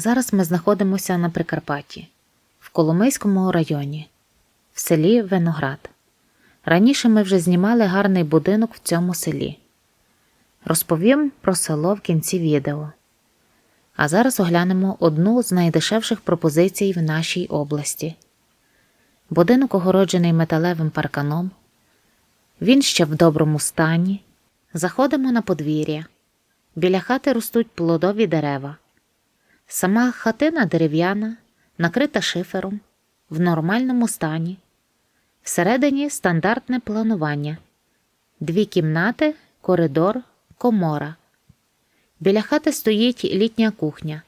Зараз ми знаходимося на Прикарпатті, в Коломийському районі, в селі Виноград. Раніше ми вже знімали гарний будинок в цьому селі. Розповім про село в кінці відео. А зараз оглянемо одну з найдешевших пропозицій в нашій області. Будинок огороджений металевим парканом. Він ще в доброму стані. Заходимо на подвір'я. Біля хати ростуть плодові дерева. Сама хатина дерев'яна, накрита шифером, в нормальному стані. Всередині стандартне планування. Дві кімнати, коридор, комора. Біля хати стоїть літня кухня.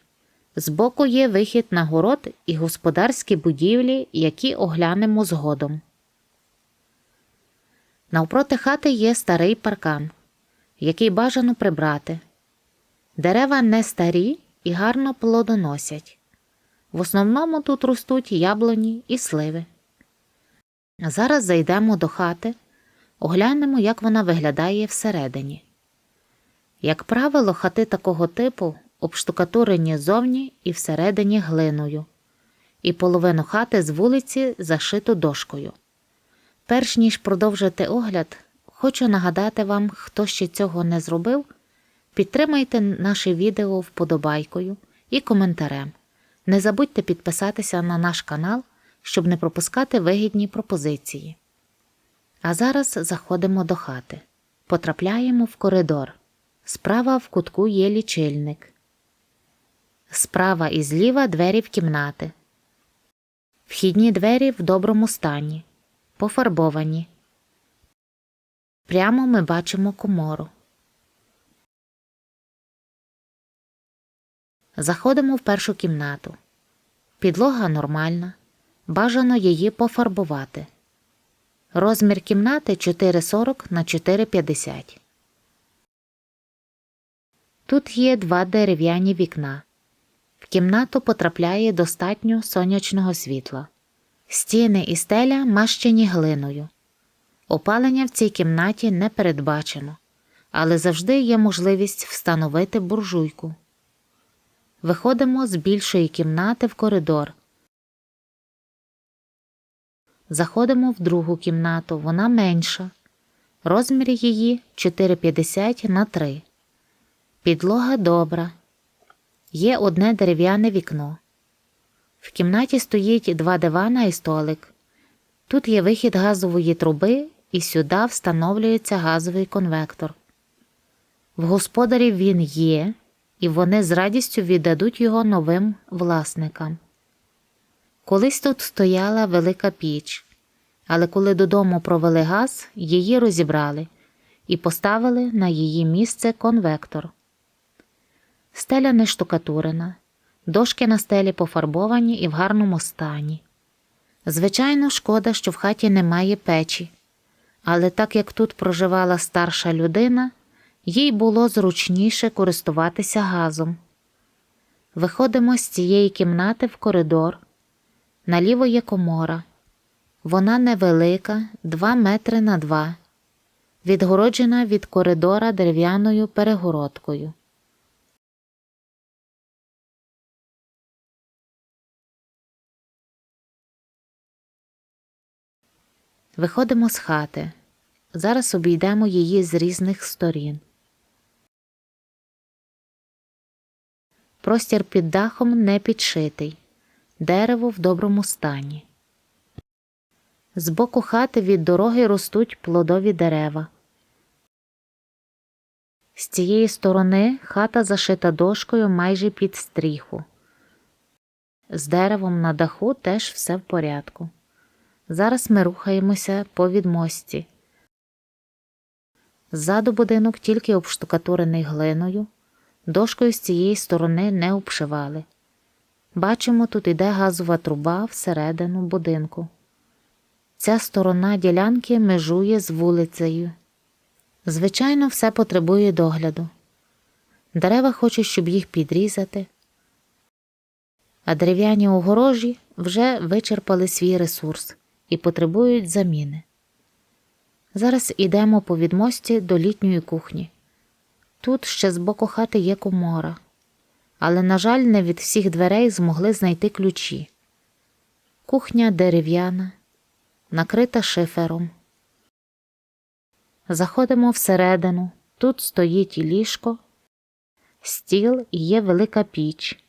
Збоку є вихід на город і господарські будівлі, які оглянемо згодом. Навпроти хати є старий паркан, який бажано прибрати. Дерева не старі і гарно плодоносять. В основному тут ростуть яблуні і сливи. Зараз зайдемо до хати, оглянемо, як вона виглядає всередині. Як правило, хати такого типу обштукатурені зовні і всередині глиною, і половину хати з вулиці зашито дошкою. Перш ніж продовжити огляд, хочу нагадати вам, хто ще цього не зробив, підтримайте наше відео вподобайкою і коментарем. Не забудьте підписатися на наш канал, щоб не пропускати вигідні пропозиції. А зараз заходимо до хати. Потрапляємо в коридор. Справа в кутку є лічильник. Справа і зліва двері в кімнати. Вхідні двері в доброму стані. Пофарбовані. Прямо ми бачимо комору. Заходимо в першу кімнату. Підлога нормальна. Бажано її пофарбувати. Розмір кімнати 4,40 на 4,50. Тут є два дерев'яні вікна. В кімнату потрапляє достатньо сонячного світла. Стіни і стеля мащені глиною. Опалення в цій кімнаті не передбачено, але завжди є можливість встановити буржуйку. Виходимо з більшої кімнати в коридор. Заходимо в другу кімнату, вона менша. Розмір її 4,50 на 3. Підлога добра. Є одне дерев'яне вікно. В кімнаті стоїть два дивана і столик. Тут є вихід газової труби, і сюди встановлюється газовий конвектор. В господарів він є, і вони з радістю віддадуть його новим власникам. Колись тут стояла велика піч, але коли додому провели газ, її розібрали і поставили на її місце конвектор. Стеля не штукатурена, дошки на стелі пофарбовані і в гарному стані. Звичайно, шкода, що в хаті немає печі, але так як тут проживала старша людина, їй було зручніше користуватися газом. Виходимо з цієї кімнати в коридор. Наліво є комора. Вона невелика, 2 метри на 2, відгороджена від коридора дерев'яною перегородкою. Виходимо з хати. Зараз обійдемо її з різних сторін. Простір під дахом не підшитий, дерево в доброму стані. З боку хати від дороги ростуть плодові дерева. З цієї сторони хата зашита дошкою майже під стріху. З деревом на даху теж все в порядку. Зараз ми рухаємося по відмості. Ззаду будинок тільки обштукатурений глиною, дошкою з цієї сторони не обшивали. Бачимо, тут іде газова труба всередину будинку. Ця сторона ділянки межує з вулицею. Звичайно, все потребує догляду. Дерева хочуть, щоб їх підрізати, а дерев'яні огорожі вже вичерпали свій ресурс і потребують заміни. Зараз ідемо по відмості до літньої кухні. Тут ще з боку хати є комора, але, на жаль, не від всіх дверей змогли знайти ключі. Кухня дерев'яна, накрита шифером. Заходимо всередину. Тут стоїть ліжко, стіл і є велика піч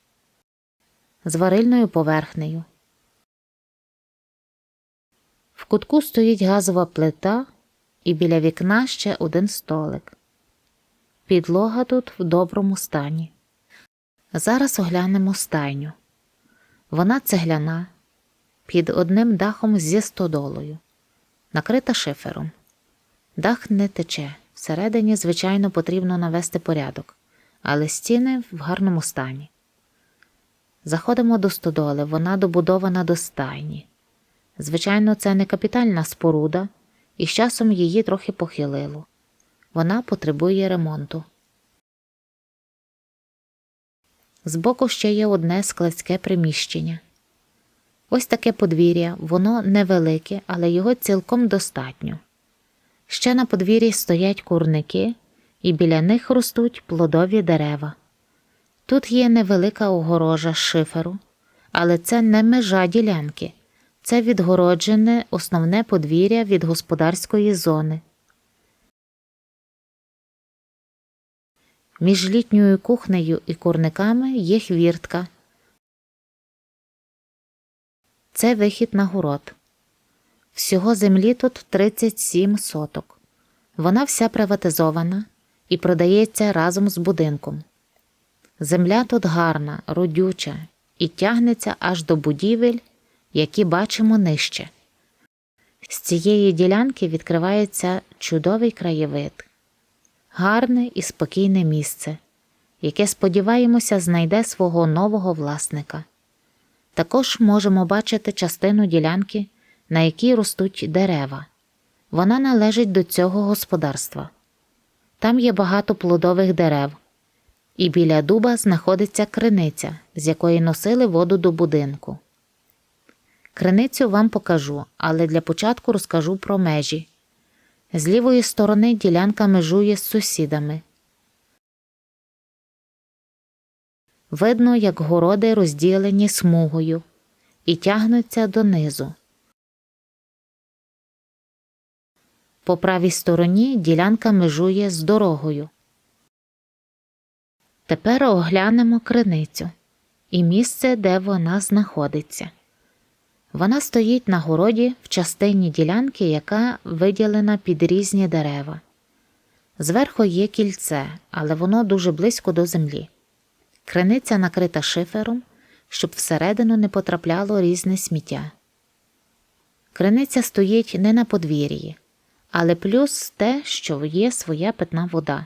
з варильною поверхнею. В кутку стоїть газова плита і біля вікна ще один столик. Підлога тут в доброму стані. Зараз оглянемо стайню. Вона цегляна, під одним дахом зі стодолою, накрита шифером. Дах не тече. Всередині, звичайно, потрібно навести порядок, але стіни в гарному стані. Заходимо до стодоли, вона добудована до стайні. Звичайно, це не капітальна споруда, і з часом її трохи похилило. Вона потребує ремонту. Збоку ще є одне складське приміщення. Ось таке подвір'я, воно невелике, але його цілком достатньо. Ще на подвір'ї стоять курники, і біля них ростуть плодові дерева. Тут є невелика огорожа шиферу, але це не межа ділянки, це відгороджене основне подвір'я від господарської зони. Між літньою кухнею і курниками є хвіртка. Це вихід на город. Всього землі тут 37 соток. Вона вся приватизована і продається разом з будинком. Земля тут гарна, родюча і тягнеться аж до будівель, які бачимо нижче. З цієї ділянки відкривається чудовий краєвид, гарне і спокійне місце, яке, сподіваємося, знайде свого нового власника. Також можемо бачити частину ділянки на якій ростуть дерева. Вона належить до цього господарства. Там є багато плодових дерев, і біля дуба знаходиться криниця, з якої носили воду до будинку. Криницю вам покажу, але для початку розкажу про межі. З лівої сторони ділянка межує з сусідами. Видно, як городи розділені смугою і тягнуться донизу. По правій стороні ділянка межує з дорогою. Тепер оглянемо криницю і місце, де вона знаходиться. Вона стоїть на городі в частині ділянки, яка виділена під різні дерева. Зверху є кільце, але воно дуже близько до землі. Криниця накрита шифером, щоб всередину не потрапляло різне сміття. Криниця стоїть не на подвір'ї але плюс те, що є своя питна вода.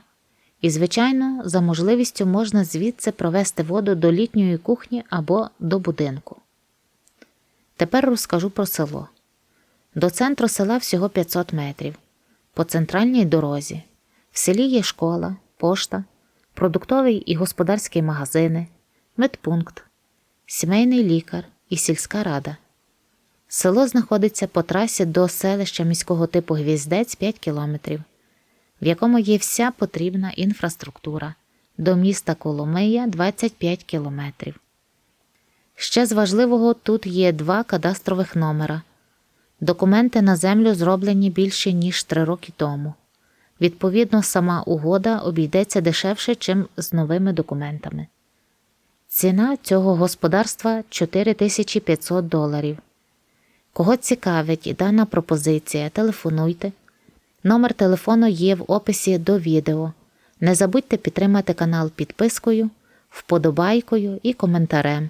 І, звичайно, за можливістю можна звідси провести воду до літньої кухні або до будинку. Тепер розкажу про село. До центру села всього 500 метрів. По центральній дорозі. В селі є школа, пошта, продуктовий і господарський магазини, медпункт, сімейний лікар і сільська рада. Село знаходиться по трасі до селища міського типу Гвіздець 5 кілометрів, в якому є вся потрібна інфраструктура, до міста Коломия 25 кілометрів. Ще з важливого тут є два кадастрових номера. Документи на землю зроблені більше, ніж три роки тому. Відповідно, сама угода обійдеться дешевше, чим з новими документами. Ціна цього господарства 4500 доларів. Кого цікавить дана пропозиція, телефонуйте. Номер телефону є в описі до відео. Не забудьте підтримати канал підпискою, вподобайкою і коментарем.